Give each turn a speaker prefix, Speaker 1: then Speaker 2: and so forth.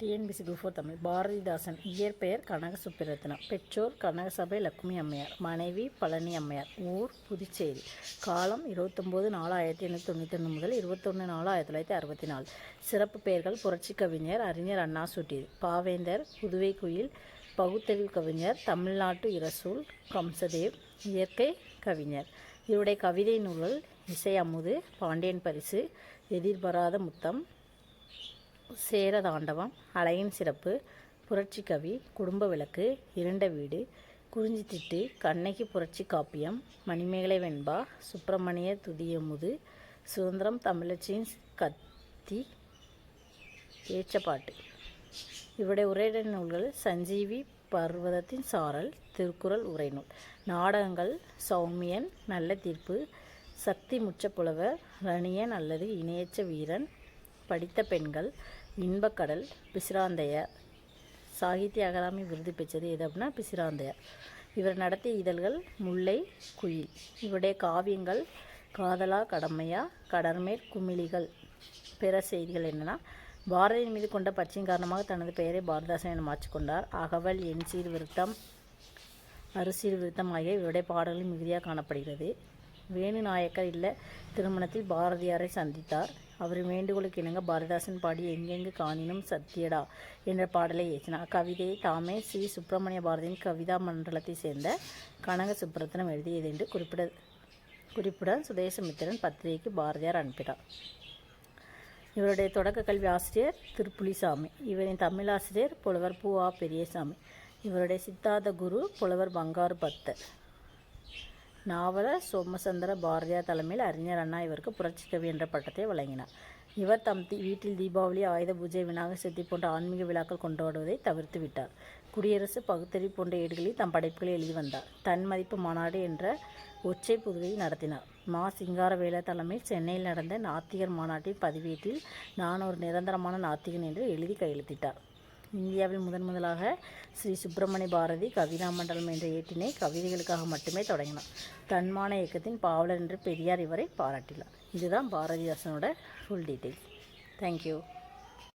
Speaker 1: TNPSC group four Tamil Bharathidasan இயற்பெயர் கனக சுப்பிரத்னம் பெற்றோர் கனகசபை லக்ஷ்மி அம்மையார் மனைவி பழனி அம்மையார் ஊர் புதுச்சேரி. காலம் இருபத்தொம்போது நாலு ஆயிரத்தி எண்ணூற்றி ஒன்று முதல் இருபத்தொன்று நாலு ஆயிரத்தி தொள்ளாயிரத்தி அறுபத்தி நாலு. சிறப்பு பெயர்கள் புரட்சி கவிஞர் அறிஞர் அண்ணா சுட்டியது பாவேந்தர் புதுவை குயில் பகுத்தறிவு கவிஞர் தமிழ்நாட்டு இரசூல் கம்சதேவ் இயற்கை கவிஞர். இவருடைய கவிதை நூல்கள் இசை அமுது பாண்டியன் பரிசு எதிர்பாராத முத்தம் சேரதாண்டவம் அலையின் சிறப்பு புரட்சி கவி குடும்ப விளக்கு இருண்ட வீடு குறிஞ்சி திட்டு கண்ணகி புரட்சி காப்பியம் மணிமேகலை வெண்பா சுப்பிரமணிய துதியமுது சுதந்திரம் தமிழச்சியின் கத்தி ஏச்சப்பாட்டு. இவருடைய உரையிட நூல்கள் சஞ்சீவி பர்வதத்தின் சாரல் திருக்குறள் உரைநூல். நாடகங்கள் சௌமியன் நல்ல தீர்ப்பு சக்தி முச்சப்புலவர் ரணியன் அல்லது இணையச்ச வீரன் படித்த பெண்கள் இன்பக்கடல் பிசிராந்தையர் சாகித்ய அகாதமி விருது பெற்றது எது அப்படின்னா பிசிராந்தையர் இவர் நடத்திய இதழ்கள் முல்லை குயில். இவருடைய காவியங்கள் காதலா கடமையா கடற்மேற் குமிழிகள். பிற செய்திகள் என்னென்னா பாரதியின் மீது கொண்ட பச்சையின் காரணமாக தனது பெயரை பாரதாசன் என மாற்றிக்கொண்டார். அகவல் என் சீர்விருத்தம் அரிசீர் விருத்தம் ஆகிய இவருடைய பாடல்கள் மிகுதியாக காணப்படுகிறது. வேணு நாயக்கர் இல்ல திருமணத்தில் பாரதியாரை சந்தித்தார். அவர் வேண்டுகோளுக்கு இணங்க பாரதிதாசன் பாடி எங்கெங்கு காணினும் சத்தியடா என்ற பாடலை இயற்றினார். கவிதையை தாமே ஸ்ரீ சுப்பிரமணிய பாரதியின் கவிதா மண்டலத்தை சேர்ந்த கனக சுப்ரத்னம் எழுதியது என்று குறிப்பிட குறிப்புடன் சுதேசமித்திரன் பத்திரிகைக்கு பாரதியார் அனுப்பினார். இவருடைய தொடக்க கல்வி ஆசிரியர் திருப்புலிசாமி இவரின் தமிழாசிரியர் புலவர் பூ ஆ பெரியசாமி இவருடைய சித்தாந்த குரு புலவர் பங்காரு பத்தர் நாவல சோமசந்திர பாரதியார் தலைமையில் அறிஞர் அண்ணா இவருக்கு புரட்சிக்கவி என்ற பட்டத்தை வழங்கினார். இவர் தம் தி வீட்டில் தீபாவளி ஆயுத பூஜை விநாயகர் சதுர்த்தி போன்ற ஆன்மீக விழாக்கள் கொண்டாடுவதை தவிர்த்து விட்டார். குடியரசு பகுத்தறி போன்ற ஏடுகளில் தம் படைப்புகளை எழுதி வந்தார். தன் மதிப்பு மாநாடு என்ற ஒச்சை புதுவையை நடத்தினார். மா. சிங்காரவேல தலைமையில் சென்னையில் நடந்த நாத்திகர் மாநாட்டின் பதிவேட்டில் நான் ஒரு நிரந்தரமான நாத்திகன் என்று எழுதி கையெழுத்திட்டார். இந்தியாவில் முதன் முதலாக ஸ்ரீ சுப்பிரமணிய பாரதி கவிதா மண்டலம் என்ற ஏட்டினை கவிதைகளுக்காக மட்டுமே தொடங்கினார். தன்மான இயக்கத்தின் பாவலர் என்று பெரியார் இவரை பாராட்டினார். இதுதான் பாரதிதாசனோட ஃபுல் டீட்டெயில் தேங்க்யூ